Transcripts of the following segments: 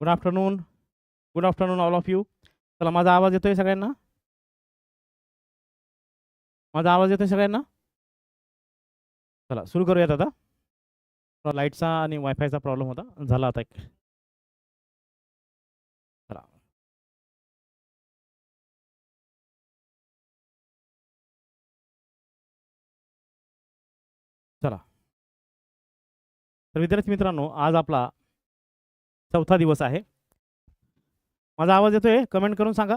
Good afternoon good afternoon all of you चला माझा आवाज येतोय सगळ्यांना? माझा आवाज येतोय सगळ्यांना? चला सुरू करूयात आता. थोडा लाईटचा आणि वायफायचा प्रॉब्लेम होता. झाला आता एक. चला. चला. तर विद्यार्थी मित्रांनो आज आपला चौथा दिवस आहे. माझा आवाज येतोय? कमेंट करून सांगा.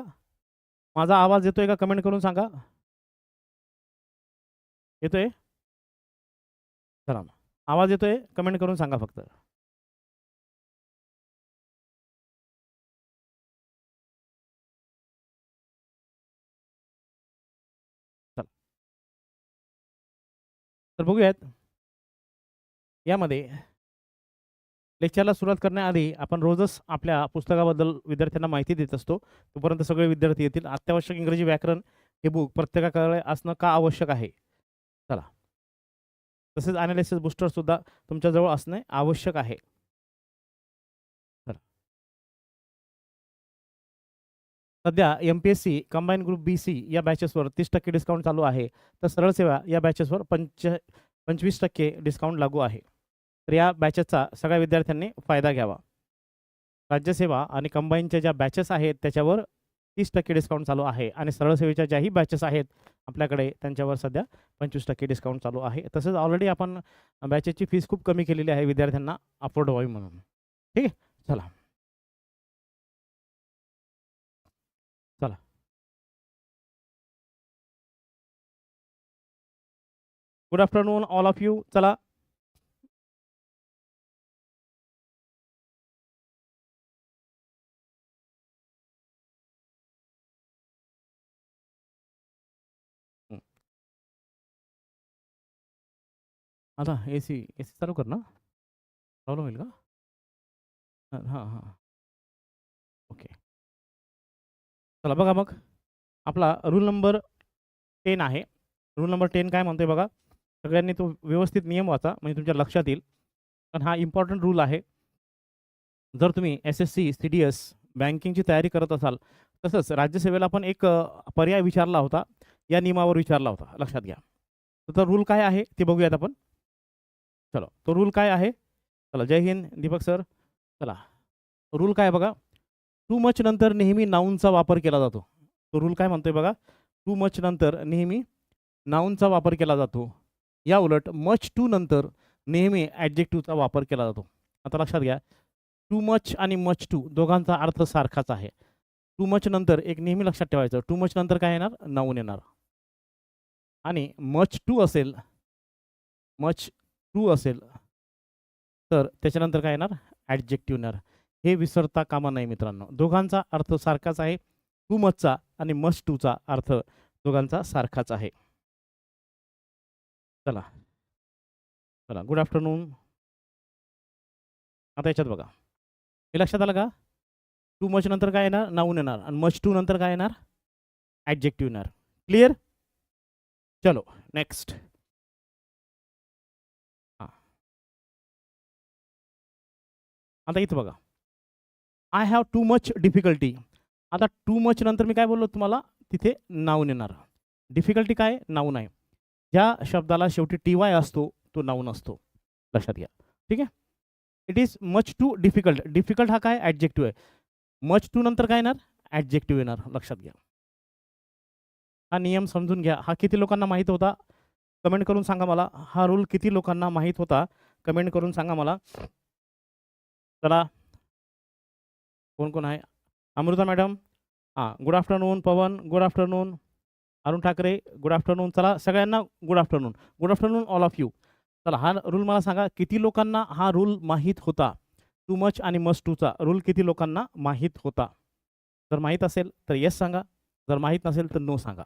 माझा आवाज येतोय का? कमेंट करून सांगा. येतोय? चला आवाज येतोय? कमेंट करून सांगा फक्त. चला. तर बघूयात. यामध्ये लेक्चरला सुरुवात करण्याआधी आपण रोजच आपल्या पुस्तकाबद्दल विद्यार्थ्यांना माहिती देत असतो. तोपर्यंत सगळे विद्यार्थी येतील. अत्यावश्यक इंग्रजी व्याकरण हे बुक प्रत्येकाकडे असणं का आवश्यक आहे? चला. तसेच अनालिसिस बुस्टरसुद्धा तुमच्याजवळ असणे आवश्यक आहे. चला. सध्या M P S C combine group B C या बॅचेसवर तीस टक्के डिस्काउंट चालू आहे. तर सरळ सेवा या बॅचेसवर पंच पंचवीस टक्के डिस्काउंट लागू आहे. तर या बॅचेसचा सगळ्या विद्यार्थ्यांनी फायदा घ्यावा. राज्यसेवा आणि कंबाईनच्या ज्या बॅचेस आहेत त्याच्यावर तीस टक्के डिस्काउंट चालू आहे. आणि सरळ सेवेच्या ज्याही बॅचेस आहेत आपल्याकडे त्यांच्यावर सध्या पंचवीस टक्के डिस्काउंट चालू आहे. तसंच ऑलरेडी आपण बॅचेसची फीस खूप कमी केलेली आहे विद्यार्थ्यांना अफोर्ड व्हावी म्हणून. ठीक आहे? चला. चला. Good afternoon all of you चला. आता ए सी ए सी चालू कर ना. प्रॉब्लेम होईल का? हां हां ओके चला बघा मग. आपला रूल नंबर टेन आहे. रूल नंबर टेन काय म्हणतोय बघा? सगळ्यांनी तो व्यवस्थित नियम वाचा म्हणजे तुमच्या लक्षात येईल. कारण हा इम्पॉर्टंट रूल आहे. जर तुम्ही S S C C D S बँकिंगची तयारी करत असाल तसंच राज्यसेवेला पण एक पर्याय विचारला होता. या नियमावर विचारला होता. लक्षात घ्या. तर रूल काय आहे ते बघूयात आपण. चलो तो रूल काय आहे? चला जय हिंद दीपक सर चला रूल काय बघा? टू मच नंतर नेहमी नाऊनचा वापर केला जातो. तो रूल काय म्हणतोय बघा? टू मच नंतर नेहमी नाऊनचा वापर केला जातो. या उलट मच टू नंतर नेहमी ॲडजेक्टिव्हचा वापर केला जातो. आता लक्षात घ्या. टू मच आणि मच टू दोघांचा अर्थ सारखाच आहे. टू मच नंतर एक नेहमी लक्षात ठेवायचं. टू मच नंतर काय येणार? नाऊन येणार. आणि मच टू असेल मच टू असेल तर त्याच्यानंतर काय येणार? ॲडजेक्टिव्ह येणार. हे विसरता कामा नाही मित्रांनो. दोघांचा अर्थ सारखाच आहे. टू मचचा आणि मच टूचा अर्थ दोघांचा सारखाच आहे. चला. चला गुड आफ्टरनून आता याच्यात बघा. हे लक्षात आलं का? टू मच नंतर काय येणार? नाऊन येणार. आणि मच टू नंतर काय येणार? ॲडजेक्टिव्ह येणार. क्लिअर चलो नेक्स्ट आता इथं बघा. I have too much difficulty आता टू मच नंतर मी काय बोललो तुम्हाला? तिथे नाऊन येणार. डिफिकल्टी काय? नाऊन आहे. ज्या शब्दाला शेवटी टी वाय असतो तो नाऊन असतो. लक्षात घ्या. ठीक आहे? It is much too difficult difficult हा काय? ॲडजेक्टिव्ह आहे. मच टू नंतर काय येणार? ॲडजेक्टिव्ह येणार. लक्षात घ्या. हा नियम समजून घ्या. हा किती लोकांना माहीत होता? कमेंट करून सांगा मला. हा रूल किती लोकांना माहीत होता? कमेंट करून सांगा मला. चला. कोण कोण आहे? अमृता मॅडम. हां good afternoon Pawan. Good afternoon Arun Thackeray. Good afternoon चला सगळ्यांना good afternoon good afternoon all of you चला हा रूल मला सांगा किती लोकांना हा रूल माहीत होता? टू मच आणि मस्ट टूचा रूल किती लोकांना माहीत होता? जर माहीत असेल तर येस सांगा. जर माहीत नसेल तर नो सांगा.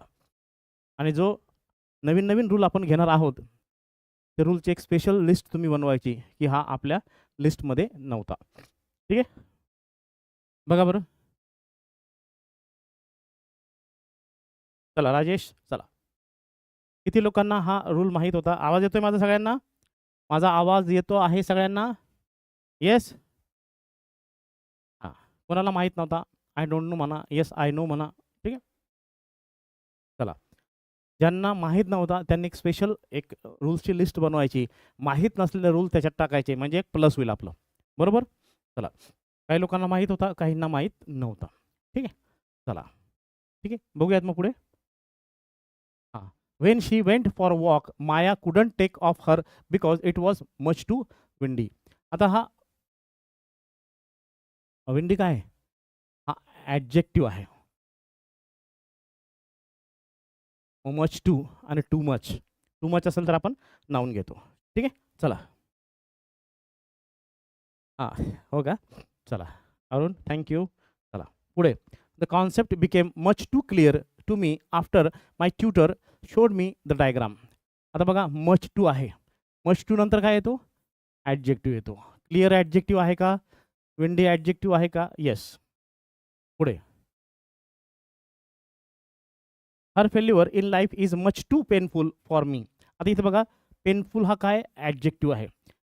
आणि जो नवीन नवीन रूल आपण घेणार आहोत ते रूलची एक स्पेशल लिस्ट तुम्ही बनवायची की हा आपल्या लिस्टमध्ये नव्हता. ठीक आहे? बघा बरं. चला राजेश चला. किती लोकांना हा रूल माहीत होता? आवाज येतोय माझा सगळ्यांना? माझा आवाज येतो आहे सगळ्यांना? येस हां. कोणाला माहीत नव्हता? आय डोंट नो म्हणा. येस आय नो म्हणा. ज्यांना माहीत नव्हता त्यांनी एक स्पेशल एक रूल्सची लिस्ट बनवायची. माहीत नसलेले रूल त्याच्यात टाकायचे. म्हणजे एक प्लस होईल आपलं. बरोबर? चला. काही लोकांना माहीत होता काहींना माहीत नव्हता. ठीक आहे? चला. ठीक आहे? बघूयात मग पुढे. हां. When she went for walk Maya couldn't take off her because it was much too windy आता हा विंडी काय? हा ॲडजेक्टिव्ह आहे. मच टू आणि टू मच टू मच असेल तर आपण नावून घेतो. ठीक आहे? चला. हां हो का? चला. अरुण थँक्यू चला. पुढे. The concept became much too clear to me after my tutor showed me the diagram आता बघा मच टू आहे. मच टू नंतर काय येतो? ॲडजेक्टिव्ह येतो. क्लिअर ॲडजेक्टिव्ह आहे का? विंडी ॲडजेक्टिव्ह आहे का? येस पुढे. Her failure in life is much too painful for me आता इथे बघा पेनफुल हा काय? ॲडजेक्टिव्ह आहे.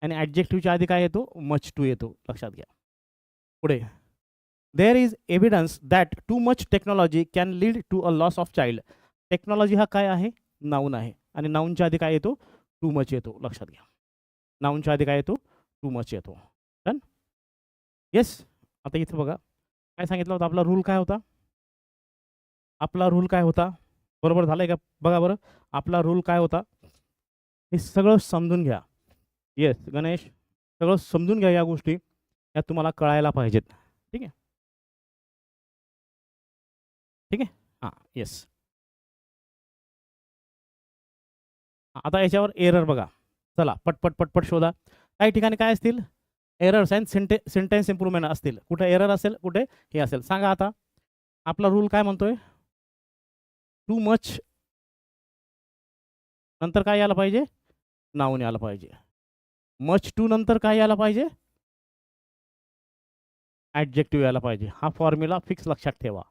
आणि ॲडजेक्टिव्हच्या आधी काय येतो? मच टू येतो. लक्षात घ्या. पुढे. There is evidence that too much technology can lead to a loss of child technology हा काय आहे? नाऊन आहे. आणि नाऊनच्या आधी काय येतो? टू मच येतो. लक्षात घ्या. नाऊनच्या आधी काय येतो? टू मच येतो. डन येस आता इथं बघा. काय सांगितलं होतं? आपला रूल काय होता? आपला रूल काय होता? बरोबर झालं आहे का? बघा बरं आपला रूल काय होता? हे सगळं समजून घ्या. येस गणेश सगळं समजून घ्या या गोष्टी. या तुम्हाला कळायला पाहिजेत. ठीक आहे? ठीक आहे? हां येस आता याच्यावर एरर बघा. चला पटपट पटपट शोधा. काही ठिकाणी काय असतील? Errors and sen sentence improvement असतील. कुठे एरर असेल कुठे हे असेल. सांगा आता. आपला रूल काय म्हणतोय? टू मच नंतर काय यायला पाहिजे? नाऊन यायला पाहिजे. मच टू नंतर काय यायला पाहिजे? ॲडजेक्टिव्ह यायला पाहिजे. हा फॉर्म्युला फिक्स लक्षात ठेवा.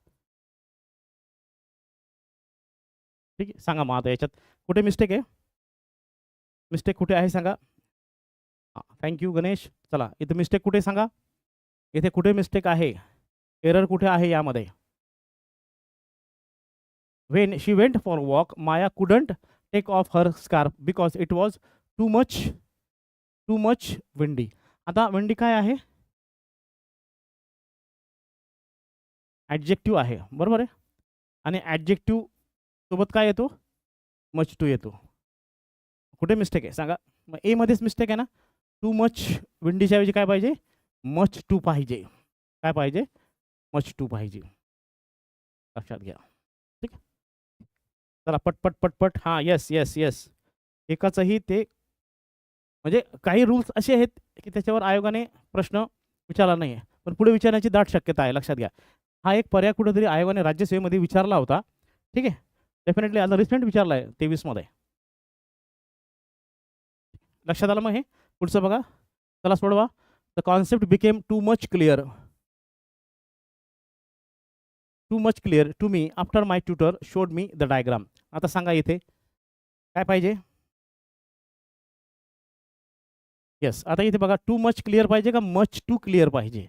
ठीक आहे? सांगा मग आता याच्यात. कुठे मिस्टेक आहे? मिस्टेक कुठे आहे सांगा? Thank you Ganesh. चला इथं मिस्टेक कुठे सांगा? इथे कुठे मिस्टेक आहे? एरर कुठे आहे यामध्ये? When she went for walk Maya couldn't take off her scarf because it was too much too much windy आता विंडी काय आहे? ॲडजेक्टिव्ह आहे. बरोबर आहे? आणि ॲडजेक्टिव्ह सोबत काय येतो? मच टू येतो. कुठे मिस्टेक आहे? सांगा. मग एमध्येच मिस्टेक आहे ना? टू मच विंडीच्या ऐवजी काय पाहिजे? मच टू पाहिजे. काय पाहिजे? मच टू पाहिजे. लक्षात घ्या. चला पटपट पटपट हां येस येस येस एकाचंही ते म्हणजे काही रूल्स असे आहेत की त्याच्यावर आयोगाने प्रश्न विचारला नाही आहे पण पुढे विचारण्याची दाट शक्यता आहे लक्षात घ्या. हा एक पर्याय कुठेतरी आयोगाने राज्यसेवेमध्ये विचारला होता. ठीक आहे? डेफिनेटली आता रिसेंट विचारला आहे तेवीसमध्ये लक्षात आलं मग हे? पुढचं बघा. चला सोडवा. The concept became too much clear too much clear to me after my tutor showed me the diagram आता सांगा इथे. काय पाहिजे? येस आता इथे बघा टू मच क्लिअर पाहिजे का मच टू क्लिअर पाहिजे?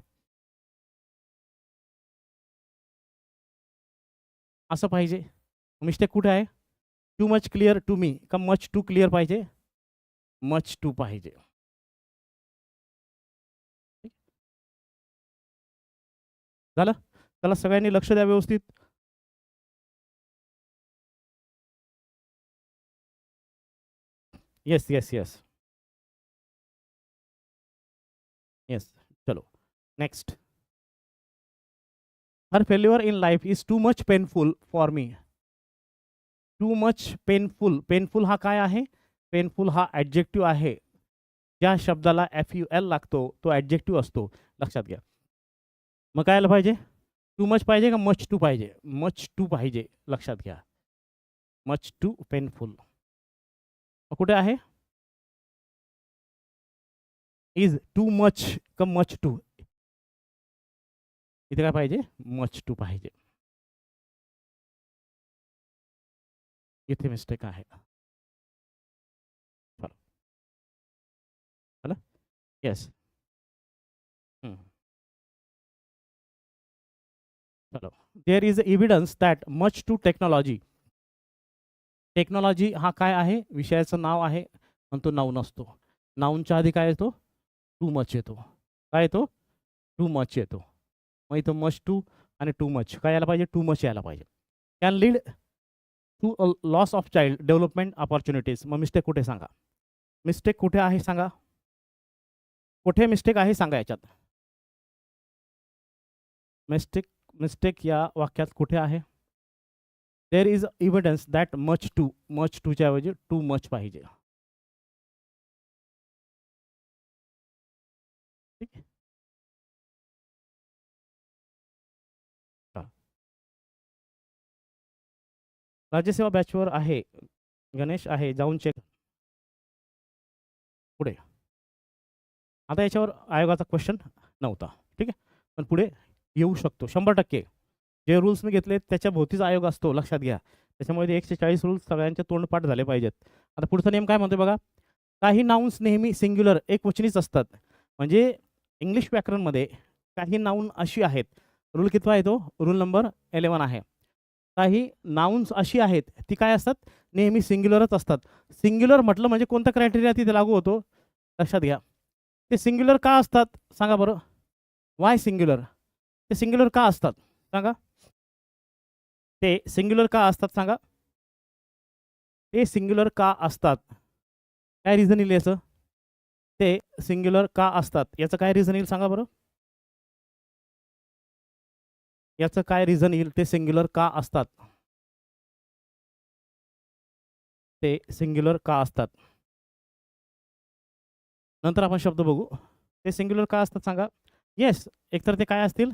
असं पाहिजे. मिस्टेक कुठे आहे? Too much clear to me का मच टू क्लिअर पाहिजे? मच टू पाहिजे. झालं? त्याला सगळ्यांनी लक्ष द्या व्यवस्थित. येस येस येस येस चलो. Next her failure in life is too much painful for me too much painful painful हा काय आहे? पेनफुल हा ॲडजेक्टिव्ह आहे. ज्या शब्दाला एफ यू एल लागतो तो ॲडजेक्टिव्ह असतो. लक्षात घ्या. मग काय आलं पाहिजे? टू मच पाहिजे का मच टू पाहिजे? मच टू पाहिजे लक्षात घ्या. Much too painful. कुठे आहे? इज टू मच का मच टू? इथे काय पाहिजे? मच टू पाहिजे. इथे मिस्टेक आहे. चला. Yes there is evidence that much too technology technology हा काय आहे? विषयाचं नाव आहे. पण तो नाऊन असतो नाऊनच्या आधी काय येतो? टू मच येतो. काय येतो? टू मच येतो. मग इथं मच टू आणि टू मच काय यायला पाहिजे? टू मच यायला पाहिजे. Can lead to a loss of child development opportunities मग मिस्टेक कुठे सांगा? मिस्टेक कुठे आहे सांगा? कुठे मिस्टेक आहे सांगा याच्यात? मिस्टेक मिस्टेक या वाक्यात कुठे आहे? There is evidence that much too much टूच्या ऐवजी टू मच पाहिजे. ठीक आहे? राज्यसेवा बॅचवर आहे. गणेश आहे. जाऊन चेक पुढे. आता याच्यावर आयोगाचा क्वेश्चन नव्हता. ठीक आहे? पण पुढे येऊ शकतो. शंभर टक्के. जे रूल्स मी घेतले त्याच्या भोवतीच आयोग असतो लक्षात घ्या. त्याच्यामुळे एकशे चाळीस रूल्स सगळ्यांचे तोंडपाठ झाले पाहिजेत. आता पुढचा नियम काय म्हणतोय बघा? काही नाउन्स नेहमी सिंग्युलर एकवचनीच असतात. म्हणजे इंग्लिश व्याकरणमध्ये काही नाऊन अशी आहेत. रूल कितवा आहे तो रूल नंबर एलेवन आहे. काही नाउन्स अशी आहेत ती काय असतात? नेहमी सिंग्युलरच असतात. सिंग्युलर म्हटलं म्हणजे कोणता क्रायटेरिया तिथे लागू होतो? लक्षात घ्या. ते सिंग्युलर का असतात? सांगा बरं. वाय सिंग्युलर ते सिंग्युलर का असतात? सांगा. ते सिंग्युलर का असतात? सांगा. ते सिंग्युलर का असतात? काय रिझन येईल याचं? ते सिंग्युलर का असतात? याचं काय रिझन येईल सांगा बरं. याचं काय रिझन येईल? ते सिंग्युलर का असतात? ते सिंग्युलर का असतात? नंतर आपण शब्द बघू. ते सिंग्युलर का असतात सांगा. येस एकतर ते काय असतील?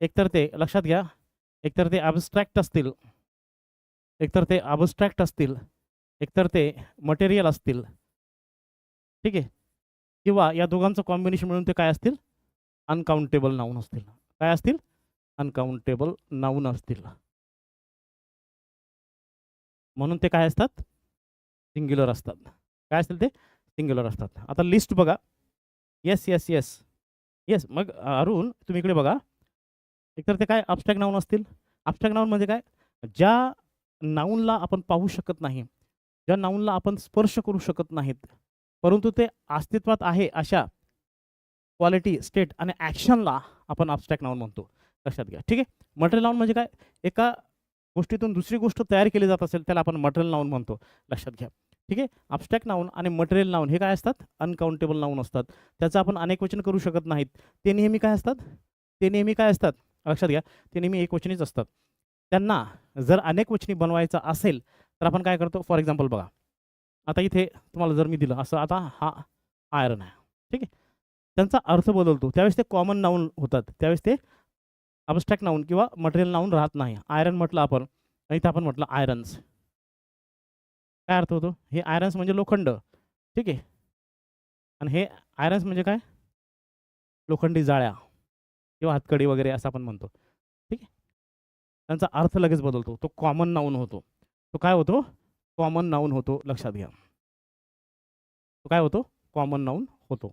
एकतर ते लक्षात घ्या एकतर ते ॲबस्ट्रॅक्ट असतील. एकतर ते ॲबस्ट्रॅक्ट असतील. एकतर ते मटेरियल असतील. ठीक आहे? किंवा या दोघांचं कॉम्बिनेशन मिळून ते काय असतील? अनकाउंटेबल नाऊन असतील. काय असतील? अनकाउंटेबल नाऊन असतील. म्हणून ते काय असतात? सिंग्युलर असतात. काय असतील ते? सिंग्युलर असतात. आता लिस्ट बघा. येस येस येस येस मग अरुण तुम्ही इकडे बघा. एकतर ते काय अबस्ट्रॅक्ट नाऊन असतील. अबस्ट्रॅक्ट नाऊन म्हणजे काय? ज्या नाऊनला आपण पाहू शकत नाही ज्या नाऊनला आपण स्पर्श करू शकत नाहीत परंतु ते अस्तित्वात आहे अशा क्वालिटी स्टेट आणि ॲक्शनला आपण अबस्ट्रॅक्ट नाऊन म्हणतो. लक्षात घ्या. ठीक आहे? मटेरियल नाऊन म्हणजे काय? एका गोष्टीतून दुसरी गोष्ट तयार केली जात असेल त्याला आपण मटेरियल नाऊन म्हणतो. लक्षात घ्या. ठीक आहे? अबस्ट्रॅक्ट नाऊन आणि मटेरियल नाऊन हे काय असतात? अनकाउंटेबल नाऊन असतात. त्याचं आपण अनेक वचन करू शकत नाहीत. ते नेहमी काय असतात? ते नेहमी काय असतात? लक्षात घ्या ते नेहमी एक वचनीच असतात. त्यांना जर अनेक वचनी बनवायचं असेल तर आपण काय करतो? फॉर एक्झाम्पल बघा आता इथे तुम्हाला जर मी दिलं असं आता हा आयरन आहे ठीक आहे? त्यांचा अर्थ बदलतो. त्यावेळेस ते कॉमन नाऊन होतात. त्यावेळेस ते अबस्ट्रॅक्ट नाऊन किंवा मटेरियल नाऊन राहत नाही. आयरन म्हटलं आपण इथं आपण म्हटलं आयरन्स काय अर्थ होतो? हे आयरन्स म्हणजे लोखंड ठीक आहे? आणि हे आयरन्स म्हणजे काय? लोखंडी जाळ्या. किंवा हातकडी वगैरे असं आपण म्हणतो. ठीक आहे? त्यांचा अर्थ लगेच बदलतो. तो कॉमन नाऊन होतो. तो काय होतो? कॉमन नाऊन होतो. लक्षात घ्या. तो काय होतो? कॉमन नाऊन होतो.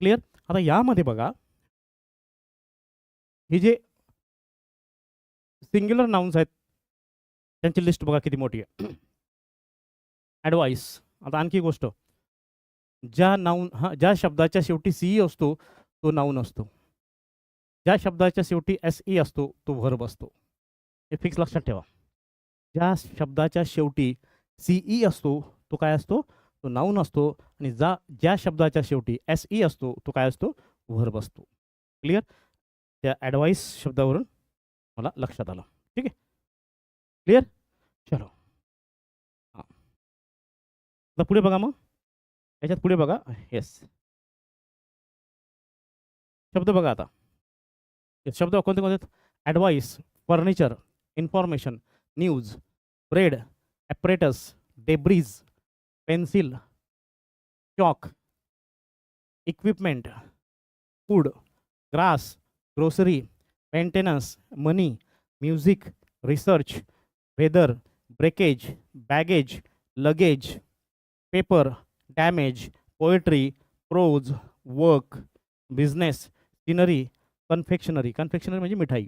क्लिअर आता यामध्ये बघा. हे जे सिंग्युलर नाउन्स आहेत त्यांची लिस्ट बघा किती मोठी आहे. ॲडवाईस आता आणखी गोष्ट. ज्या नाऊन हां ज्या शब्दाच्या शेवटी सीई असतो तो नाऊन असतो. ज्या शब्दाच्या शेवटी एस ई असतो तो व्हर्ब असतो. हे फिक्स लक्षात ठेवा. ज्या शब्दाच्या शेवटी सीई असतो तो काय असतो? तो नाऊन असतो. आणि जा ज्या शब्दाच्या शेवटी एस ई असतो तो काय असतो? व्हर्ब असतो. क्लिअर त्या ॲडवाईस शब्दावरून मला लक्षात आलं. ठीक आहे? क्लिअर चलो. हां. आता पुढे बघा मग. याच्यात पुढे बघा. येस शब्द बघा आता. शब्द कोणते कोणते? Advice furniture information news bread apparatus debris pencil chalk equipment food grass grocery maintenance money music research weather breakage baggage luggage paper damage poetry prose work business scenery confectionery confectionery म्हणजे मिठाई.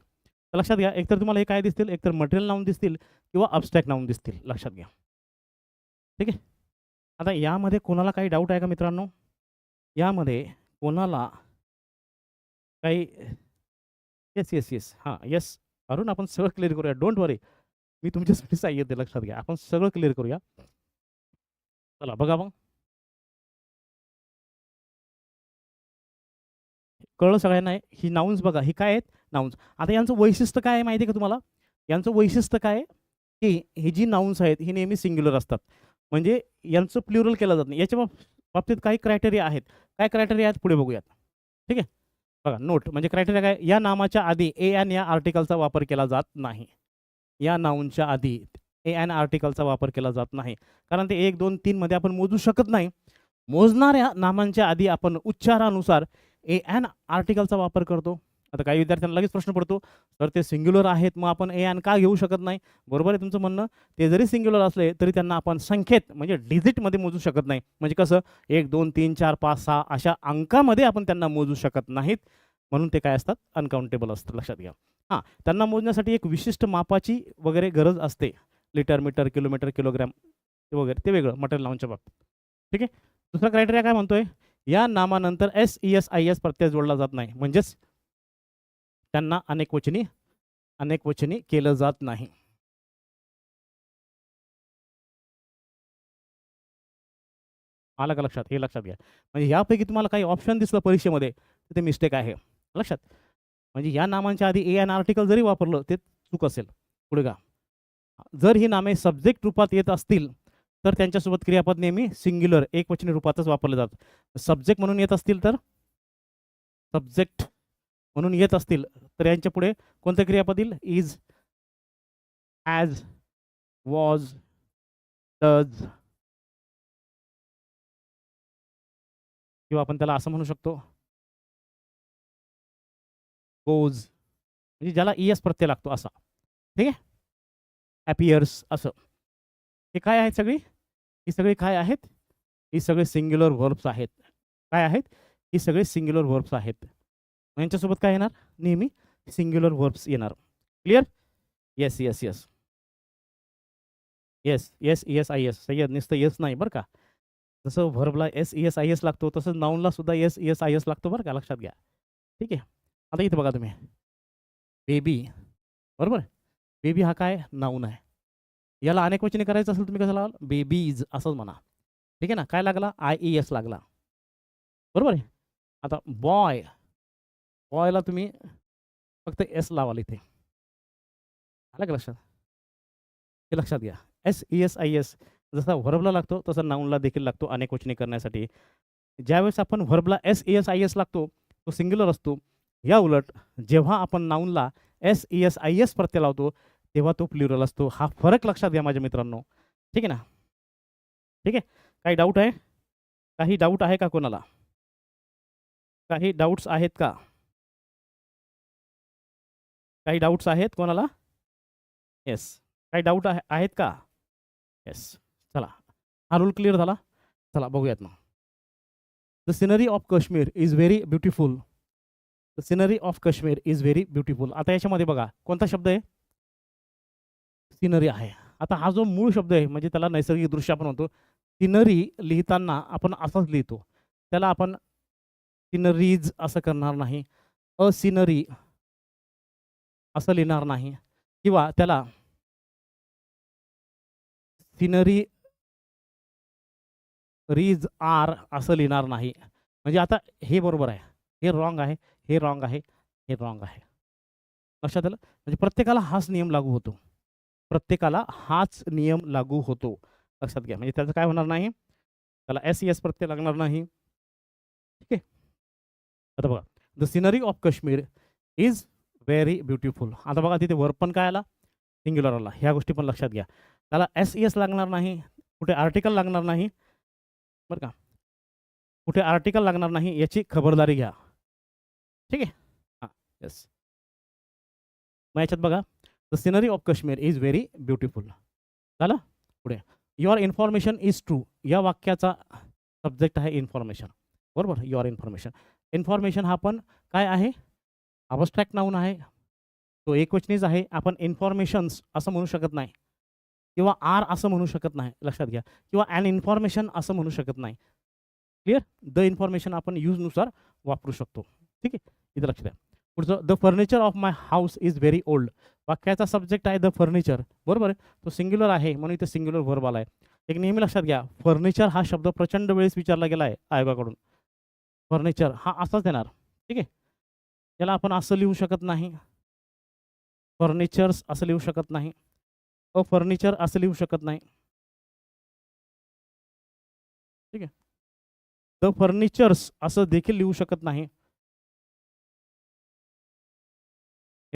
तर लक्षात घ्या एकतर तुम्हाला हे काय दिसतील? एकतर मटेरियल नावून दिसतील किंवा अबस्ट्रॅक्ट नावून दिसतील. लक्षात घ्या. ठीक आहे? आता यामध्ये कोणाला काही डाऊट आहे का मित्रांनो? यामध्ये कोणाला काही येस येस येस हां येस अरुण आपण सगळं क्लिअर करूया. डोंट वरी मी तुमच्यासाठी साह्य येते लक्षात घ्या. आपण सगळं क्लिअर करूया. चला बघा मग. कळलं सगळ्यांना? ही नाउन्स बघा ही काय आहेत? नाउन्स आता यांचं वैशिष्ट्य काय आहे माहिती आहे का तुम्हाला? यांचं वैशिष्ट्य काय आहे? की ही जी नाउन्स आहेत ही नेहमी सिंग्युलर असतात. म्हणजे यांचं प्ल्युरल केलं जात नाही. याच्या बाबतीत काही क्रायटेरिया आहेत. काय क्रायटेरिया आहेत? पुढे बघूयात. ठीक आहे? बघा नोट म्हणजे क्रायटेरिया काय? या नामाच्या आधी ए एन या आर्टिकलचा वापर केला जात नाही. या नाऊनच्या आधी ए एन आर्टिकलचा वापर केला जात नाही. कारण ते एक दोन तीनमध्ये आपण मोजू शकत नाही. मोजणाऱ्या नामांच्या आधी आपण उच्चारानुसार ए अँड आर्टिकलचा वापर करतो. आता काही विद्यार्थ्यांना लगेच प्रश्न पडतो तर ते सिंग्युलर आहेत मग आपण ए अँड का घेऊ शकत नाही? बरोबर आहे तुमचं म्हणणं. ते जरी सिंग्युलर असले तरी त्यांना आपण संख्येत म्हणजे डिजिटमध्ये मोजू शकत नाही. म्हणजे कसं? एक दोन तीन चार पाच सहा अशा अंकामध्ये आपण त्यांना मोजू शकत नाहीत. म्हणून ते काय असतात? अनकाउंटेबल असतं लक्षात घ्या. हां त्यांना मोजण्यासाठी एक विशिष्ट मापाची वगैरे गरज असते. लिटर मीटर किलोमीटर किलोग्रॅम वगैरे ते वेगळं मटेरियल लावूनच्या बाबतीत. ठीक आहे? दुसरा क्रायटेरिया काय म्हणतोय? या नामानंतर S E S I S प्रत्यय जोडला जात नाही. म्हणजेच त्यांना अनेक वचनी अनेक वचनी केलं जात नाही. आलं का लक्षात? हे लक्षात घ्या. म्हणजे यापैकी तुम्हाला काही ऑप्शन दिसलं परीक्षेमध्ये तर ते मिस्टेक आहे. लक्षात? म्हणजे या नामांच्या आधी ए एन आर्टिकल जरी वापरलं ते चूक असेल. पुढे का जर ही नामे सब्जेक्ट रूपात येत असतील तर त्यांच्यासोबत क्रियापद नेहमी सिंग्युलर एकवचनी रूपातच वापरले जातात. सब्जेक्ट म्हणून येत असतील तर? सब्जेक्ट म्हणून येत असतील तर यांच्या पुढे कोणतं क्रियापद येईल? इज ॲज वॉज डज किंवा आपण त्याला असं म्हणू शकतो गोज म्हणजे ज्याला ई एस प्रत्यय लागतो असा. ठीक आहे? ॲपियर्स असं. हे काय आहेत सगळी? ही सगळी काय आहेत? ही सगळे सिंग्युलर व्हर्ब्स आहेत. काय आहेत? ही सगळे सिंग्युलर व्हर्ब्स आहेत. मग यांच्यासोबत काय येणार? नेहमी सिंग्युलर व्हर्ब्स येणार. Clear yes yes yes yes yes yes I S Sayyad नुसतं येस नाही बरं का? जसं व्हर्बला S yes S I S लागतो तसंच नाऊनला सुद्धा एस एस आय एस लागतो बरं का? लक्षात घ्या. ठीक आहे? आता इथं बघा तुम्ही. बेबी बरोबर? बेबी हा काय? नाऊन आहे. याला अनेक वचने करायचं असेल तुम्ही कसं लावाल? बेबीज असंच म्हणा. ठीक आहे ना? काय लागला? आय ई एस लागला. बरोबर आहे? आता बॉय बॉयला तुम्ही फक्त एस लावाल इथे. आलं का लक्षात? हे लक्षात घ्या. S E S I S जसा व्हर्बला लागतो तसा नाऊनला देखील लागतो अनेक वचने करण्यासाठी. ज्यावेळेस आपण व्हर्बला S E S I S लागतो तो सिंग्युलर असतो. या उलट जेव्हा आपण नाऊनला S E S I S प्रत्यय लावतो तेव्हा तो प्ल्युरल असतो. हा फरक लक्षात घ्या माझ्या मित्रांनो. ठीक आहे ना? ठीक आहे? काही डाऊट आहे? काही डाऊट आहे का कोणाला? काही डाऊट्स आहेत का? काही डाऊट्स आहेत कोणाला? येस काही डाऊट आहेत का? येस चला. हा रूल क्लिअर झाला? चला बघूयात मग. The scenery of Kashmir is very beautiful the scenery of Kashmir is very beautiful आता याच्यामध्ये बघा. कोणता शब्द आहे? सिनरी आहे. आता हा जो मूळ शब्द आहे म्हणजे त्याला नैसर्गिक दृश्य आपण म्हणतो सिनरी लिहिताना आपण असाच लिहितो. त्याला आपण सिनरीज असं करणार नाही असिनरी असं लिहिणार नाही किंवा त्याला सिनरी रीज आर असं लिहिणार नाही. म्हणजे आता हे बरोबर आहे. हे रॉंग आहे हे रॉंग आहे हे रॉंग आहे. लक्षात आलं? म्हणजे प्रत्येकाला हाच नियम लागू होतो. प्रत्येकाला हाच नियम लागू होतो. लक्षात घ्या. म्हणजे त्याचं काय होणार नाही? त्याला एस एस प्रत्यय लागणार नाही. ठीक आहे? आता बघा. The scenery of Kashmir is very beautiful आता बघा तिथे वर पण काय आला? सिंग्युलर आला. ह्या गोष्टी पण लक्षात घ्या. त्याला एस एस लागणार नाही. कुठे आर्टिकल लागणार नाही. बरं का? कुठे आर्टिकल लागणार नाही याची खबरदारी घ्या. ठीक आहे? हां. येस मग याच्यात बघा. The scenery of Kashmir is very beautiful झालं पुढे युअर इन्फॉर्मेशन इज ट्रू या वाक्याचा सब्जेक्ट आहे इन्फॉर्मेशन बरोबर? युअर इन्फॉर्मेशन इन्फॉर्मेशन हा पण काय आहे? अबस्ट्रॅक्ट नाऊन आहे. तो एक वचनीच आहे. आपण इन्फॉर्मेशन्स असं म्हणू शकत नाही. किंवा आर असं म्हणू शकत नाही. लक्षात घ्या. किंवा ॲन इन्फॉर्मेशन असं म्हणू शकत नाही. क्लिअर द इन्फॉर्मेशन आपण यूजनुसार वापरू शकतो. ठीक आहे? इथं लक्ष द्या. पुढचं the furniture of my house is very old वाक्याचा सब्जेक्ट आहे द फर्निचर बरोबर? आहे तो सिंग्युलर आहे म्हणून इथे सिंग्युलर व्हर्ब आला आहे एक नेहमी लक्षात घ्या फर्निचर हा शब्द प्रचंड वेळेस विचारला गेला आहे आयोगाकडून. फर्निचर हा असाच येणार ठीक आहे? याला आपण असं लिहू शकत नाही. फर्निचर्स असं लिहू शकत नाही. अ फर्निचर असं लिहू शकत नाही. ठीक आहे? द फर्निचर्स असं देखील लिहू शकत नाही.